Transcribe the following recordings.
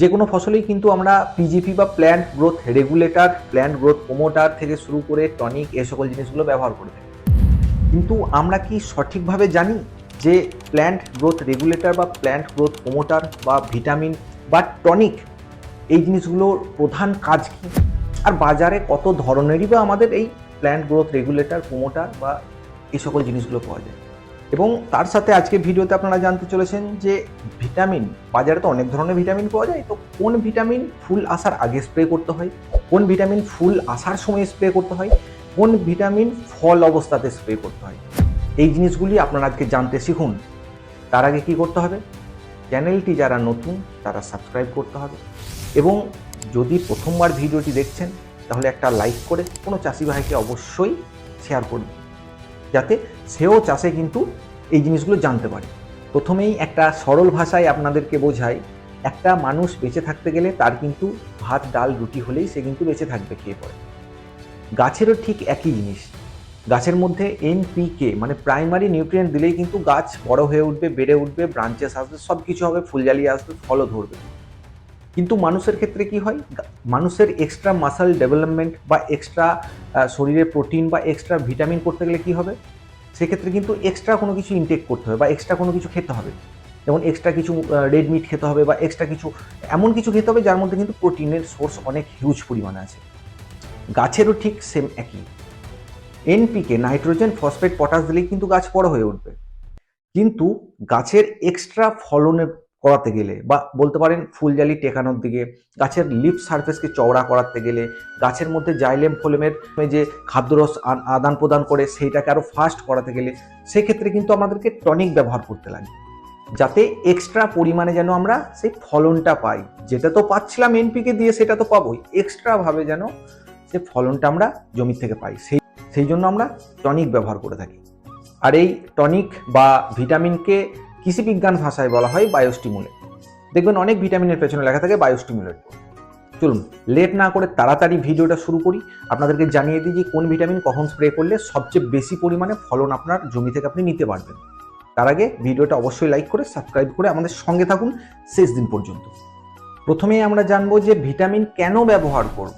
যে কোনো ফসলেই কিন্তু আমরা পিজিপি বা plant growth regulator plant growth promoter থেকে শুরু করে টনিক এ সকল জিনিসগুলো ব্যবহার করে থাকি। কিন্তু আমরা কি সঠিকভাবে জানি যে প্ল্যান্ট গ্রোথ রেগুলেটর বা প্ল্যান্ট গ্রোথ প্রোমোটার বা ভিটামিন বা টনিক এই জিনিসগুলোর প্রধান কাজ কি? আর বাজারে কত ধরনেরই বা আমাদের এই প্ল্যান্ট গ্রোথ রেগুলেটর প্রোমোটার বা এই সকল জিনিসগুলো পাওয়া যায়? এবং তার সাথে আজকে ভিডিওতে আপনারা জানতে চলেছেন যে ভিটামিন, বাজারে তো অনেক ধরনের ভিটামিন পাওয়া যায়, তো কোন ভিটামিন ফুল আসার আগে স্প্রে করতে হয়? কোন ভিটামিন ফুল আসার সময় স্প্রে করতে হয়? কোন ভিটামিন ফল অবস্থাতে স্প্রে করতে হয়? এই জিনিসগুলি আপনারা আজকে জানতে শিখুন। তার আগে কি করতে হবে? চ্যানেলটি যারা নতুন, তারা সাবস্ক্রাইব করতে হবে। এবং যদি প্রথমবার ভিডিওটি দেখছেন, তাহলে একটা লাইক করে কোনো চাষি ভাইকে অবশ্যই শেয়ার করবেন যাতে সেও চাষে কিন্তু এই জিনিসগুলো জানতে পারে। প্রথমেই একটা সরল ভাষায় আপনাদেরকে বোঝাই, একটা মানুষ বেঁচে থাকতে গেলে তার কিন্তু ভাত, ডাল, রুটি হলেই সে কিন্তু বেঁচে থাকবে, খেয়ে পড়ে। গাছেরও ঠিক একই জিনিস। গাছের মধ্যে এনপিকে মানে প্রাইমারি নিউট্রিয়েন্ট দিলেই কিন্তু গাছ বড় হয়ে উঠবে, বেড়ে উঠবে ব্রাঞ্চেস আসবে সব কিছু হবে ফুল জ্বালিয়ে আসবে, ফলও ধরবে। কিন্তু মানুষের ক্ষেত্রে কি হয়? মানুষের এক্সট্রা মাসাল ডেভেলপমেন্ট বা এক্সট্রা শরীরে প্রোটিন বা এক্সট্রা ভিটামিন করতে গেলে কি হবে? সেক্ষেত্রে কিন্তু এক্সট্রা কোনো কিছু ইনটেক করতে হবে বা এক্সট্রা কোনো কিছু খেতে হবে। যেমন এক্সট্রা কিছু রেড মিট খেতে হবে বা এক্সট্রা কিছু, এমন কিছু খেতে হবে যার মধ্যে কিন্তু প্রোটিনের সোর্স অনেক হিউজ পরিমাণে আছে। গাছেরও ঠিক সেম একই। এনপিকে নাইট্রোজেন ফসফেট পটাশ দিলেই কিন্তু গাছ বড় হয়ে উঠবে। কিন্তু গাছের এক্সট্রা ফলনে করাতে গেলে বা বলতে পারেন ফুলজালি টেকানোর দিকে, গাছের লিপ সারফেসকে চওড়া করাতে গেলে, গাছের মধ্যে জাইলেম ফোলেমের যে খাদ্যরস আদান প্রদান করে সেইটাকে আরও ফাস্ট করাতে গেলে, সেক্ষেত্রে কিন্তু আমাদেরকে টনিক ব্যবহার করতে লাগে। যাতে এক্সট্রা পরিমাণে যেন আমরা সেই ফলনটা পাই। যেটা তো পাচ্ছিলাম এনপিকে দিয়ে সেটা তো পাবোই। এক্সট্রাভাবে যেন সে ফলনটা আমরা জমি থেকে পাই। সেই সেই জন্য আমরা টনিক ব্যবহার করে থাকি। আর এই টনিক বা ভিটামিনকে কৃষি বিজ্ঞান ভাষায় বলা হয় বায়োস্টিমুলেট। দেখবেন অনেক ভিটামিনের পেছনে লেখা থাকে বায়োস্টিমুলেট। চলুন, লেট না করে তাড়াতাড়ি ভিডিওটা শুরু করি। আপনাদেরকে জানিয়ে দিই যে কোন ভিটামিন কখন স্প্রে করলে সবচেয়ে বেশি পরিমাণে ফলন আপনার জমি থেকে আপনি নিতে পারবেন। তার আগে ভিডিওটা অবশ্যই লাইক করে, সাবস্ক্রাইব করে আমাদের সঙ্গে থাকুন শেষ দিন পর্যন্ত। প্রথমেই আমরা জানব যে ভিটামিন কেন ব্যবহার করব।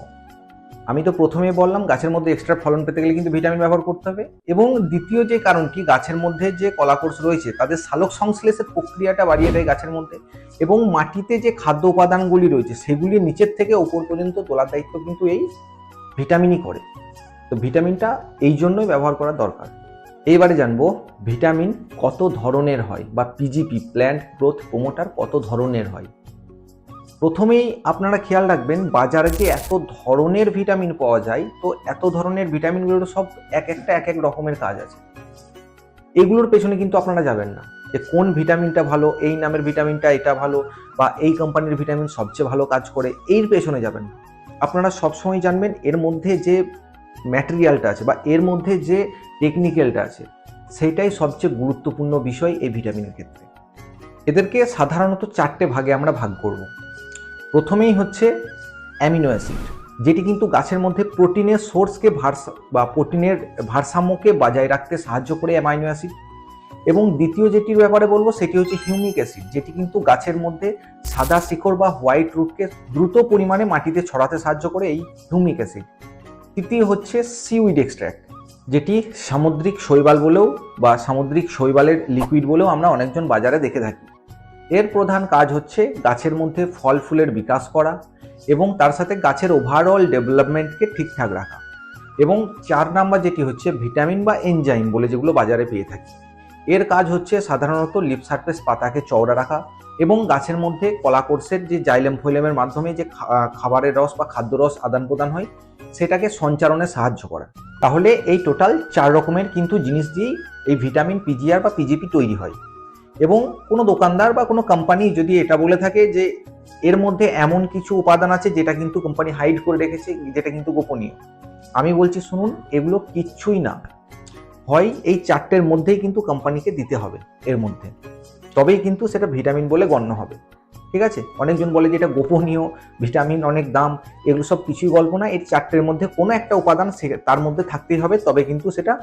আমি তো প্রথমে বললাম গাছের মধ্যে এক্সট্রা ফলন পেতে গেলে কিন্তু ভিটামিন ব্যবহার করতে হবে। এবং দ্বিতীয় যে কারণ কি গাছের মধ্যে যে কলাকোষ রয়েছে, তাদের সালোক সংশ্লেষের প্রক্রিয়াটা বাড়িয়ে দেয় গাছের মধ্যে। এবং মাটিতে যে খাদ্য উপাদানগুলি রয়েছে, সেগুলি নিচের থেকে ওপর পর্যন্ত তোলার দায়িত্ব কিন্তু এই ভিটামিনই করে। তো ভিটামিনটা এই জন্যই ব্যবহার করা দরকার। এইবারে জানব ভিটামিন কত ধরনের হয় বা পিজিপি প্ল্যান্ট গ্রোথ প্রোমোটার কত ধরনের হয়। প্রথমেই আপনারা খেয়াল রাখবেন, বাজারে যে এত ধরনের ভিটামিন পাওয়া যায়, তো এত ধরনের ভিটামিনগুলোর সব এক একটা, এক এক রকমের কাজ আছে। এগুলোর পেছনে কিন্তু আপনারা যাবেন না, যে কোন ভিটামিনটা ভালো, এই নামের ভিটামিনটা এটা ভালো, বা এই কোম্পানির ভিটামিন সবচেয়ে ভালো কাজ করে, এর পেছনে যাবেন না। আপনারা সবসময় জানবেন, এর মধ্যে যে ম্যাটেরিয়ালটা আছে, বা এর মধ্যে যে টেকনিক্যালটা আছে, সেটাই সবচেয়ে গুরুত্বপূর্ণ বিষয় এই ভিটামিনের ক্ষেত্রে। এদেরকে সাধারণত চারটে ভাগে আমরা ভাগ করব। প্রথমেই হচ্ছে অ্যামিনো অ্যাসিড, যেটি কিন্তু গাছের মধ্যে প্রোটিনের সোর্সকে ভারসা, বা প্রোটিনের ভারসাম্যকে বজায় রাখতে সাহায্য করে অ্যামাইনো অ্যাসিড। এবং দ্বিতীয় যেটির ব্যাপারে বলব, সেটি হচ্ছে হিউমিক অ্যাসিড, যেটি কিন্তু গাছের মধ্যে সাদা শিকড় বা হোয়াইট রুটকে দ্রুত পরিমাণে মাটিতে ছড়াতে সাহায্য করে এই হিউমিক অ্যাসিড। তৃতীয় হচ্ছে সিউইড এক্সট্র্যাক্ট যেটি সামুদ্রিক শৈবাল বলেও বা সামুদ্রিক শৈবালের লিকুইড বলেও আমরা অনেকজন বাজারে দেখে থাকি। এর প্রধান কাজ হচ্ছে গাছের মধ্যে ফল ফুলের বিকাশ করা এবং তার সাথে গাছের ওভারঅল ডেভেলপমেন্টকে ঠিকঠাক রাখা এবং চার নাম্বার যেটি হচ্ছে ভিটামিন বা এনজাইম বলে যেগুলো বাজারে পেয়ে থাকি। এর কাজ হচ্ছে সাধারণত লিপ সারফেস পাতাকে চওড়া রাখা এবং গাছের মধ্যে কলাকোর্সের যে জাইলেম ফৈলেমের মাধ্যমে যে খাবারের রস বা খাদ্য রস আদান প্রদান হয়, সেটাকে সঞ্চারণে সাহায্য করা। তাহলে এই টোটাল চার রকমের কিন্তু জিনিস দিয়েই এই ভিটামিন পিজিআর বা পিজিপি তৈরি হয়। এবং কোনো দোকানদার বা কোনো কোম্পানি যদি এটা বলে থাকে যে এর মধ্যে এমন কিছু উপাদান আছে যেটা কিন্তু কোম্পানি হাইড করে রেখেছে, যেটা কিন্তু গোপনীয়। আমি বলছি, শুনুন, এগুলো কিচ্ছুই না। হয় এই চারটের মধ্যেই কিন্তু কোম্পানিকে দিতে হবে এর মধ্যে। তবেই কিন্তু সেটা ভিটামিন বলে গণ্য হবে। ঠিক আছে? অনেকজন বলে যে এটা গোপনীয় ভিটামিন অনেক দাম, এগুলো সব কিছুই গল্প না। এর চারটের মধ্যে কোনো একটা উপাদান সে- তার মধ্যে থাকতেই হবে, তবে কিন্তু সেটা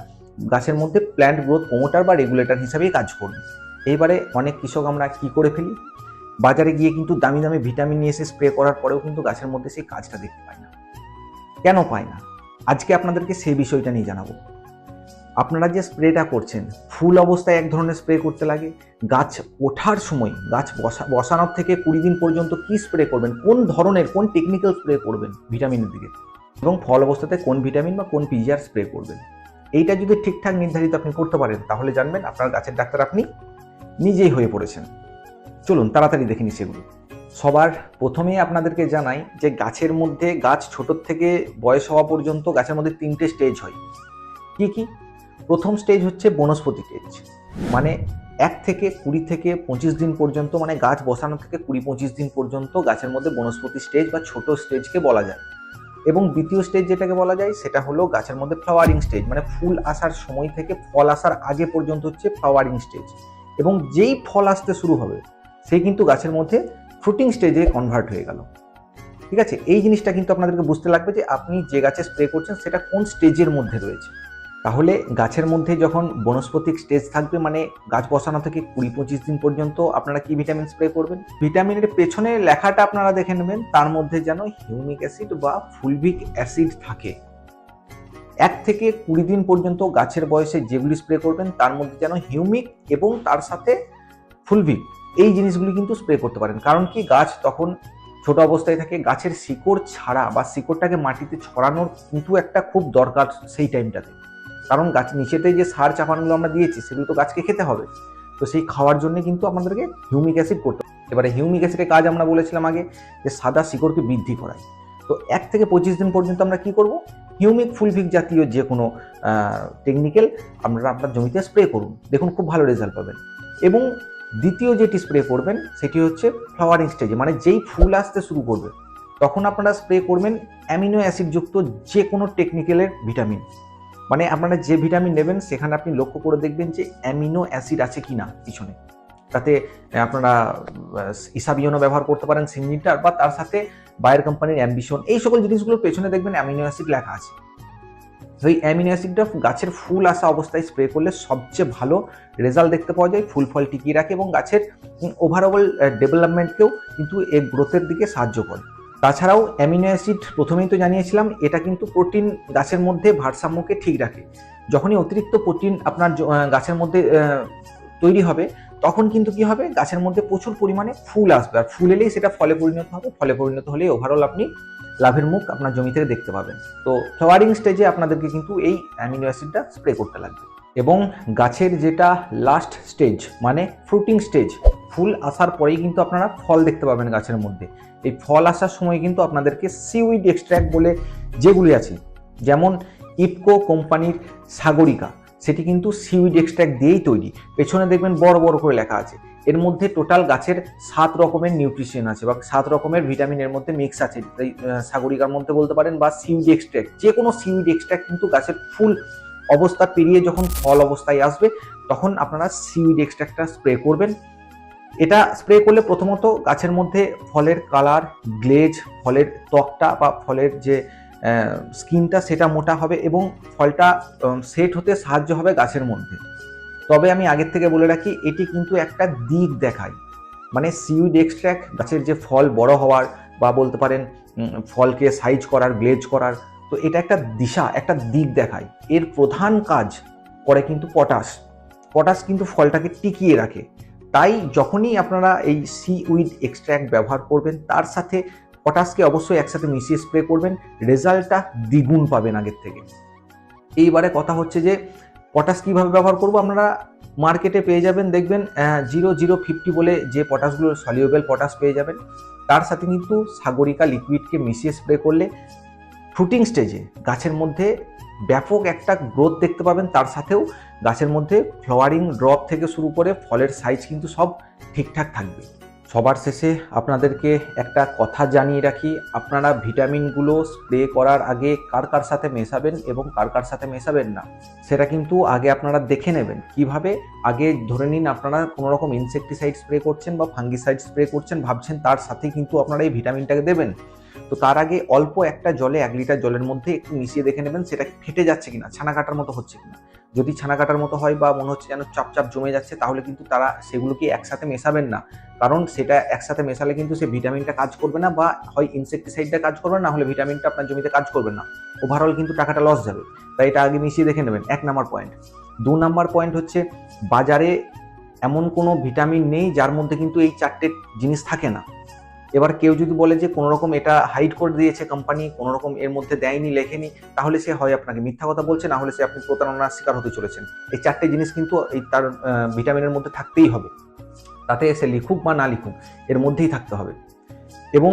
গাছের মধ্যে প্ল্যান্ট গ্রোথ প্রোমোটার বা রেগুলেটর হিসাবেই কাজ করবে। এইবারে অনেক কৃষক আমরা কি করে ফেলি? বাজারে গিয়ে কিন্তু দামি দামি ভিটামিন নিয়ে এসে স্প্রে করার পরেও কিন্তু গাছের মধ্যে সেই কাজটা দেখতে পায় না। কেন পায় না? আজকে আপনাদেরকে সেই বিষয়টা নিয়ে জানাব। আপনারা যে স্প্রেটা করছেন, ফুল অবস্থায় এক ধরনের স্প্রে করতে লাগে। গাছ ওঠার সময়, গাছ বসা, বসানোর থেকে কুড়ি দিন পর্যন্ত কি স্প্রে করবেন? কোন ধরনের, কোন টেকনিক্যাল স্প্রে করবেন ভিটামিনের দিকে? এবং ফল অবস্থাতে কোন ভিটামিন বা কোন পিজিআর স্প্রে করবেন? এইটা যদি ঠিকঠাক নির্ধারিত আপনি করতে পারেন, তাহলে জানবেন আপনার গাছের ডাক্তার আপনি নিজেই হয়ে পড়েছেন। চলুন তাড়াতাড়ি দেখে নিই সেগুলো। সবার প্রথমেই আপনাদেরকে জানাই যে গাছের মধ্যে গাছ ছোটোর থেকে বয়স হওয়া পর্যন্ত গাছের মধ্যে তিনটে স্টেজ হয়। কি কি? প্রথম স্টেজ হচ্ছে বনস্পতি স্টেজ মানে এক থেকে কুড়ি থেকে পঁচিশ দিন পর্যন্ত মানে গাছ বসানো থেকে কুড়ি পঁচিশ দিন পর্যন্ত গাছের মধ্যে বনস্পতি স্টেজ বা ছোট স্টেজকে বলা যায়। এবং দ্বিতীয় স্টেজ যেটাকে বলা যায়, সেটা হলো গাছের মধ্যে ফ্লাওয়ারিং স্টেজ মানে ফুল আসার সময় থেকে ফল আসার আগে পর্যন্ত হচ্ছে ফ্লাওয়ারিং স্টেজ এবং যেই ফল আসতে শুরু হবে সেই কিন্তু গাছের মধ্যে ফ্রুটিং স্টেজে কনভার্ট হয়ে গেল। ঠিক আছে? এই জিনিসটা কিন্তু আপনাদেরকে বুঝতে লাগবে যে আপনি যে গাছে স্প্রে করছেন, সেটা কোন স্টেজের মধ্যে রয়েছে। তাহলে গাছের মধ্যে যখন বনস্পতিক স্টেজ থাকবে মানে গাছ বসানো থেকে কুড়ি পঁচিশ দিন পর্যন্ত আপনারা কি ভিটামিন স্প্রে করবেন? ভিটামিনের পেছনে লেখাটা আপনারা দেখে নেবেন, তার মধ্যে যেন হিউমিক অ্যাসিড বা ফুলভিক অ্যাসিড থাকে। এক থেকে কুড়ি দিন পর্যন্ত গাছের বয়সে যেগুলি স্প্রে করবেন, তার মধ্যে যেন হিউমিক এবং তার সাথে ফুলভিক, এই জিনিসগুলি কিন্তু স্প্রে করতে পারেন। কারণ কি? গাছ তখন ছোট অবস্থায় থাকে, গাছের শিকড় ছাড়া বা শিকড়টাকে মাটিতে ছড়ানোর কিন্তু একটা খুব দরকার সেই টাইমটাতে কারণ গাছ নিচেতে যে সার চাপানগুলো আমরা দিয়েছি, সেগুলো তো গাছকে খেতে হবে। তো সেই খাওয়ার জন্য কিন্তু আমাদেরকে হিউমিক অ্যাসিড করতে এবারে হিউমিক অ্যাসিডের কাজ আমরা বলেছিলাম আগে, যে সাদা শিকড়কে বৃদ্ধি করায়। তো এক থেকে পঁচিশ দিন পর্যন্ত আমরা কি করব? হিউমিক ফুলভিক জাতীয় যে কোনো টেকনিক্যাল আপনারা আপনার জমিতে স্প্রে করুন। দেখুন খুব ভালো রেজাল্ট পাবেন। এবং দ্বিতীয় যেটি স্প্রে করবেন, সেটি হচ্ছে ফ্লাওয়ারিং স্টেজে মানে যেই ফুল আসতে শুরু করবে, তখন আপনারা স্প্রে করবেন অ্যামিনো অ্যাসিডযুক্ত যে কোনো টেকনিক্যালের ভিটামিন মানে আপনারা যে ভিটামিন নেবেন, সেখানে আপনি লক্ষ্য করে দেখবেন যে অ্যামিনো অ্যাসিড আছে কি না পিছনে। তাতে আপনারা ইসাবিয়নও ব্যবহার করতে পারেন সিমনিটার বা তার সাথে বায়ার কোম্পানির অ্যাম্বিশন। এই সকল জিনিসগুলোর পেছনে দেখবেন অ্যামিনো অ্যাসিড লেখা আছে। তো এই অ্যামিনো অ্যাসিডটা গাছের ফুল আসা অবস্থায় স্প্রে করলে সবচেয়ে ভালো রেজাল্ট দেখতে পাওয়া যায়, ফুল ফল টিকিয়ে রাখে এবং গাছের ওভারঅল ডেভেলপমেন্টকেও কিন্তু এর গ্রোথের দিকে সাহায্য করে। তাছাড়াও অ্যামিনো অ্যাসিড প্রথমেই তো জানিয়েছিলাম, এটা কিন্তু প্রোটিন গাছের মধ্যে ভারসাম্যকে ঠিক রাখে। যখনই অতিরিক্ত প্রোটিন আপনার গাছের মধ্যে তৈরি হবে তখন কিন্তু কি হবে? গাছের মধ্যে প্রচুর পরিমাণে ফুল আসবে। আর ফুল এলেই সেটা ফলে পরিণত হবে। ফলে পরিণত হলেই ওভারঅল আপনি লাভের মুখ আপনার জমি থেকে দেখতে পাবেন। তো ফ্লাওয়ারিং স্টেজে আপনাদেরকে কিন্তু এই অ্যামিনো অ্যাসিডটা স্প্রে করতে লাগবে। এবং গাছের যেটা লাস্ট স্টেজ মানে ফ্রুটিং স্টেজ ফুল আসার পরেই কিন্তু আপনারা ফল দেখতে পাবেন গাছের মধ্যে। এই ফল আসার সময় কিন্তু আপনাদেরকে সিউইড এক্সট্র্যাক্ট বলে যেগুলি আছে, যেমন ইপকো কোম্পানির সাগরিকা সেটি কিন্তু সিউইড এক্সট্র্যাক্ট দিয়েই তৈরি। পেছনে দেখবেন বড় বড় করে লেখা আছে। এর মধ্যে টোটাল গাছের সাত রকমের নিউট্রিশন আছে বা সাত রকমের ভিটামিনের মধ্যে মিক্স আছে। সাগরিকার মধ্যে বলতে পারেন বা সিউইড এক্সট্র্যাক্ট যে কোনো সিউইড এক্সট্র্যাক্ট কিন্তু গাছের ফুল অবস্থা পেরিয়ে যখন ফল অবস্থায় আসবে, তখন আপনারা সিউইড এক্সট্র্যাক্টটা স্প্রে করবেন। এটা স্প্রে করলে প্রথমত গাছের মধ্যে ফলের কালার গ্লেজ ফলের ত্বকটা বা ফলের যে স্কিনটা সেটা মোটা হবে এবং ফলটা সেট হতে সাহায্য হবে গাছের মধ্যে। তবে আমি আগের থেকে বলে রাখি, এটি কিন্তু একটা দিক দেখায়। মানে সিউড এক্সট্র্যাক্ট গাছের যে ফল বড় হওয়ার বা বলতে পারেন ফলকে সাইজ করার গ্লেজ করার, তো এটা একটা দিশা, একটা দিক দেখায়। এর প্রধান কাজ করে কিন্তু পটাশ পটাশ কিন্তু ফলটাকে টিকিয়ে রাখে। তাই যখনই আপনারা এই সি উইড এক্সট্র্যাক্ট ব্যবহার করবেন, তার সাথে পটাশকে অবশ্যই একসাথে মিশিয়ে স্প্রে করবেন, রেজাল্টটা দ্বিগুণ পাবেন আগের থেকে। এইবারে কথা হচ্ছে যে, পটাশ কীভাবে ব্যবহার করব আপনারা মার্কেটে পেয়ে যাবেন, দেখবেন জিরো জিরো ফিফটি বলে যে পটাশগুলো সলিউবেল পটাশ পেয়ে যাবেন, তার সাথে কিন্তু সাগরিকা লিকুইডকে মিশিয়ে স্প্রে করলে ফ্রুটিং স্টেজে গাছের মধ্যে ব্যাপক একটা গ্রোথ দেখতে পাবেন, তার সাথেও গাছের মধ্যে ফ্লাওয়ারিং ড্রপ থেকে শুরু করে ফলের সাইজ কিন্তু সব ঠিকঠাক থাকবে। সবার শেষে আপনাদেরকে একটা কথা জানিয়ে রাখি। আপনারা ভিটামিনগুলো স্প্রে করার আগে কার কার সাথে মেশাবেন এবং কার কার সাথে মেশাবেন না? সেটা কিন্তু আগে আপনারা দেখে নেবেন। কীভাবে? আগে ধরে নিন আপনারা কোনো রকম ইনসেকটিসাইড স্প্রে করছেন বা ফাঙ্গিসাইড স্প্রে করছেন, ভাবছেন তার সাথেই কিন্তু আপনারা এই ভিটামিনটাকে দেবেন। তো তার আগে অল্প একটা জলে এক লিটার জলের মধ্যে একটু মিশিয়ে দেখে নেবেন সেটা ফেটে যাচ্ছে কিনা, ছানা কাটার মতো হচ্ছে কিনা। যদি ছানা কাটার মতো হয় বা মনে হচ্ছে যেন চাপ চাপ জমে যাচ্ছে, তাহলে কিন্তু তারা সেগুলোকে একসাথে মেশাবেন না। কারণ সেটা একসাথে মেশালে কিন্তু সে ভিটামিনটা কাজ করবে না বা হয় ইনসেকটিসাইডটা কাজ করবে না হলে ভিটামিনটা আপনার জমিতে কাজ করবে না। ওভারঅল কিন্তু টাকাটা লস যাবে। তাই এটা আগে মিশিয়ে দেখে নেবেন। এক নাম্বার পয়েন্ট দু নাম্বার পয়েন্ট হচ্ছে বাজারে এমন কোনো ভিটামিন নেই যার মধ্যে কিন্তু এই চারটে জিনিস থাকে না। এবার কেউ যদি বলে যে কোনো রকম এটা হাইড করে দিয়েছে কোম্পানি কোনো রকম এর মধ্যে দেয়নি, লেখেনি, তাহলে সে হয় আপনাকে মিথ্যা কথা বলছে, না হলে সে আপনি প্রতারণার শিকার হতে চলেছেন। এই চারটে জিনিস কিন্তু এই তার ভিটামিনের মধ্যে থাকতেই হবে। তাতে সে লিখুক বা না লিখুক, এর মধ্যেই থাকতে হবে। এবং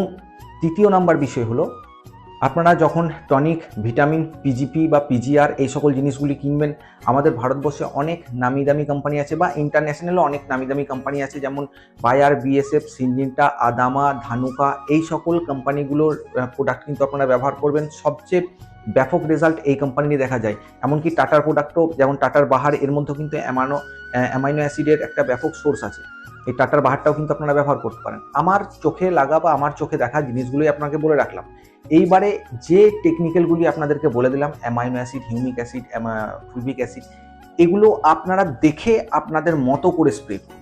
তৃতীয় নাম্বার বিষয় হলো আপনারা যখন টনিক, ভিটামিন পিজিপি বা পিজিআর এই সকল জিনিসগুলি কিনবেন, আমাদের ভারতবর্ষে অনেক নামি দামি কোম্পানি আছে বা ইন্টারন্যাশনালও অনেক নামি দামি কোম্পানি আছে, যেমন Bayer BSF Syngenta Adama Dhanuka এই সকল কোম্পানিগুলোর প্রোডাক্ট কিন্তু আপনারা ব্যবহার করবেন। সবচেয়ে ব্যাপক রেজাল্ট এই কোম্পানি নিয়ে দেখা যায়। এমনকি টাটার প্রোডাক্টও যেমন টাটার বাহার এর মধ্যেও কিন্তু অ্যামানো অ্যামাইনো অ্যাসিডের একটা ব্যাপক সোর্স আছে। এই টাটার বাহারটাও কিন্তু আপনারা ব্যবহার করতে পারেন। আমার চোখে লাগা বা আমার চোখে দেখা জিনিসগুলোই আপনাকে বলে রাখলাম। এইবারে যে টেকনিক্যালগুলি আপনাদেরকে বলে দিলাম amino acid humic acid fulvic acid এগুলো আপনারা দেখে আপনাদের মতো করে স্প্রে করুন।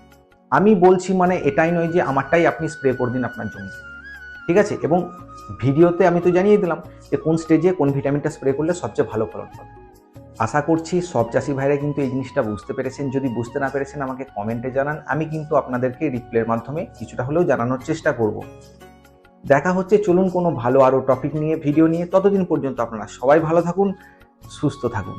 আমি বলছি মানে এটাই নয় যে আমারটাই আপনি স্প্রে করে দিন আপনার জমিতে ঠিক আছে? এবং ভিডিওতে আমি তো জানিয়ে দিলাম যে কোন স্টেজে কোন ভিটামিনটা স্প্রে করলে সবচেয়ে ভালো ফলন হবে আশা করছি সব চাষি ভাইরা কিন্তু এই জিনিসটা বুঝতে পেরেছেন। যদি বুঝতে না পেরেছেন আমাকে কমেন্টে জানান। আমি কিন্তু আপনাদেরকে রিপ্লের মাধ্যমে কিছুটা হলেও জানানোর চেষ্টা করব। দেখা হচ্ছে। চলুন কোনো ভালো আরও টপিক নিয়ে ভিডিও নিয়ে। ততদিন পর্যন্ত আপনারা সবাই ভালো থাকুন, সুস্থ থাকুন।